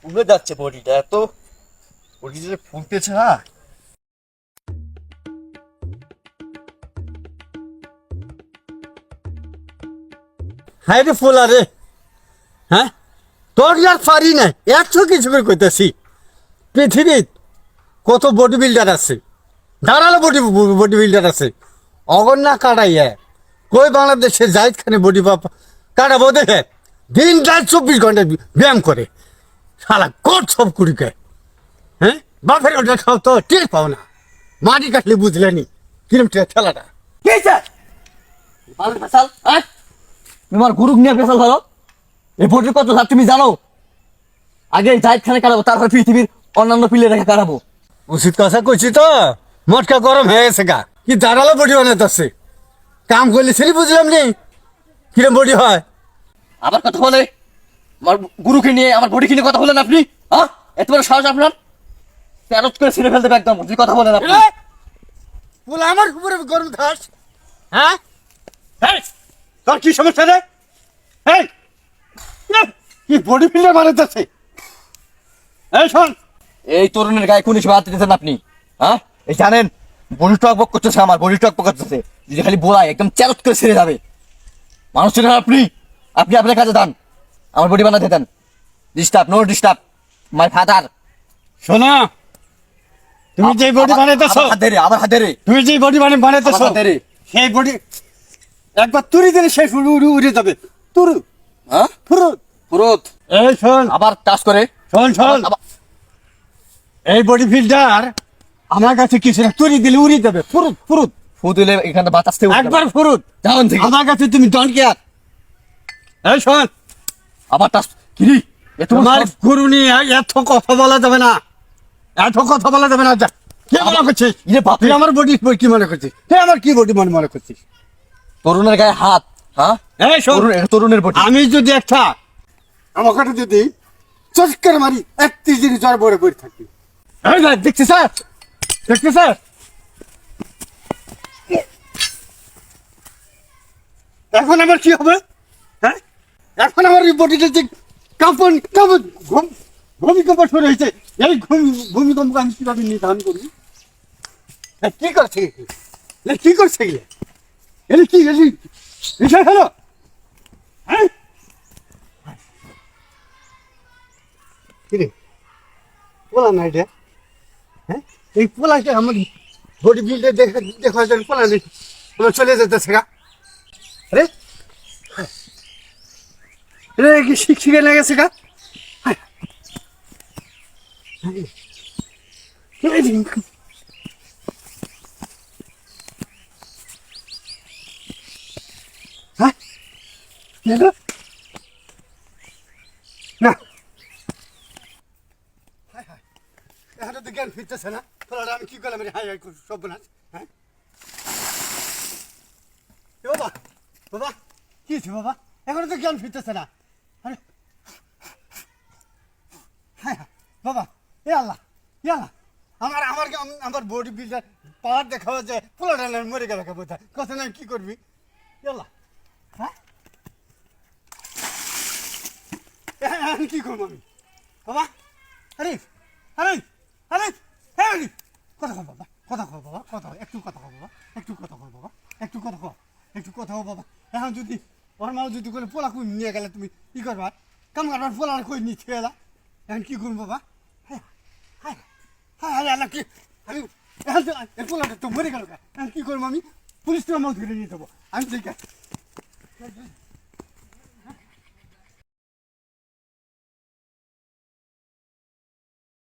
ফুলে যাচ্ছে বডিটা, এত বডিটা যে ফুলতেছে না। হাই রে ফোলা রে। হ্যাঁ? তোর আর পারি না এত কিছু করে কইতেছি। পৃথিবীত কত বডি বিল্ডার আছে দাঁড়াল বডি বডি বিল্ডার আছে। অগন্যা কাটাইয়া কই বাংলাদেশে জাহিদ খানে বডি পাপা কাটাবো দেখে? দিন রাত চব্বিশ ঘণ্টা ব্যায়াম করে শালা কোট সব কুড়িকে। হ্যাঁ? বাপের ওটা খাও তো টের পাও না। মাটি কাটলে বুঝলেনি কিরম ফেসাল তোমার গুরু নিয়ে ফেসাল ভালো এই বডির কত লাভ তুমি জানো? আগে জাহিদ খানে কাটাবো তারপর পৃথিবীর অন্যান্য পিলে রেখে কাটাবো। উচিত কথা কইছি তো মটকা গরম হয়ে গেছে গা। কি দাঁড়াল বডি বানাইতেছে? কাম করলে সেটি বুঝলাম নি কিরম বডি হয়? আবার কথা বলে? আমার গুরুকে নিয়ে আমার বডিকে নিয়ে কথা বলেন আপনি? হ্যাঁ? এত বড় সাহস আপনার? প্যারত করে ছেড়ে ফেলতে একদম। যে কথা বলেন আপনি। বলে আমার উপরে গরম থাস হ্যাঁ? এই, তোর কি সমস্যা রে? এই কি বডি বিল্ডার বানাইতেছে এই শোন। এই তরুণের গায়ে কোন হিসেবে হাত দিতেছেন আপনি? হ্যাঁ? এই জানেন বডি টক বক করতেছে আমার বডি টক বক করতেছে। যদি খালি বলাই একদম চ্যারত করে ছেড়ে যাবে। মানুষ আপনি আপনি আপনার কাজে দেন আমার বডি বানাতে দেন। Disturb no disturb my father শোনো তুমি যে বডি বানাইতেছো হাত ধরে আবার হাত ধরে। তুমি যে বডি বানাই বানাইতেছো হাতে রে। সেই বডি একবার তুরি দিলে সেই ফুল উড়ে উড়ে যাবে। তুরু। হ্যাঁ? ফুরুত। পুরোত এই শোন। আবার টাচ করে। শোন শোন। এই বডি বিল্ডার আমার কাছে কিছু না তুরি দিলে উড়ে যাবে। ফুরুত ফুরুত। ফু দিলে এখানে বাতাস থেকে একবার ফুরুত। থেকে। আমার কাছে তুমি ডন কেয়ার এই শোন। আবার টাচ কিরি এ তোমার গুরু নিয়ে এত কথা বলা যাবে না। এত কথা বলা যাবে না। যা কি মনে করছিস? ইরে। তুই আমার বডি কি মনে করছিস? তুই আমার কি বডি মনে মনে করছিস? তরুণের গায়ে হাত হ্যাঁ? এই শোন। তরুণের বডি। আমি যদি একটা আমাকে যদি চস্কার মারি একত্রিশ দিন জ্বর বড় করে থাকি দেখছি স্যার? দেখছি স্যার? এখন আমার কি হবে? হ্যাঁ? এখন আমার এই বডিটা যে কাঁপন কাঁপন ভূমিকম্প শুরু হয়েছে। এই ভূমিকম্প আমি কীভাবে নির্ধারণ করি? কি করছে কি করছে এগুলো এটা কি এটা বিষয় হলো? হ্যাঁ? কিরে পোলা না এটা হ্যাঁ? এই পোলাকে আমার বডি বিল্ডার দেখা দেখা যায় পোলা নেই। চলে যেতেছে গা। আরে? রে কি শিখ শিখে লেগেছে গা? হায়। যে, হ্যাঁ হলো? না। এখন তো জ্ঞান ফিরতেছে না। তোরা আমি কি করলাম? হাই হাই সব না হ্যাঁ? বাবা বাবা কি বাবা? এখনও তো জ্ঞান ফিরতেছে না আরে হায় হায় বাবা এ আল্লাহ এ আমার আমার আম- আমার বডি বিল্ডার পাওয়ার দেখা হচ্ছে পোলাটা মরে গেল বোধ কথা না কি করবি? এ হ্যাঁ? এখন হ্যাঁ, কি করব আমি? বাবা? আরে আরে আরে হ্যাঁ আরে কথা কও বাবা কথা কও বাবা কথা একটু কথা কও বাবা একটু কথা কও বাবা একটু কথা কও একটু কথা কও বাবা। এখন যদি ওর মা যদি করে পোলা কই নিয়ে গেলে তুমি কি করবা? কাম করবার পোলা কই গেলা এখন কি করব বাবা? হ্যাঁ হ্যাঁ হ্যাঁ আল্লাহ, কি? আমি এখন তো মরে গেল কি করব আমি? পুলিশ তো আমার ধরে নিয়ে যাব। আমি ঠিক আছে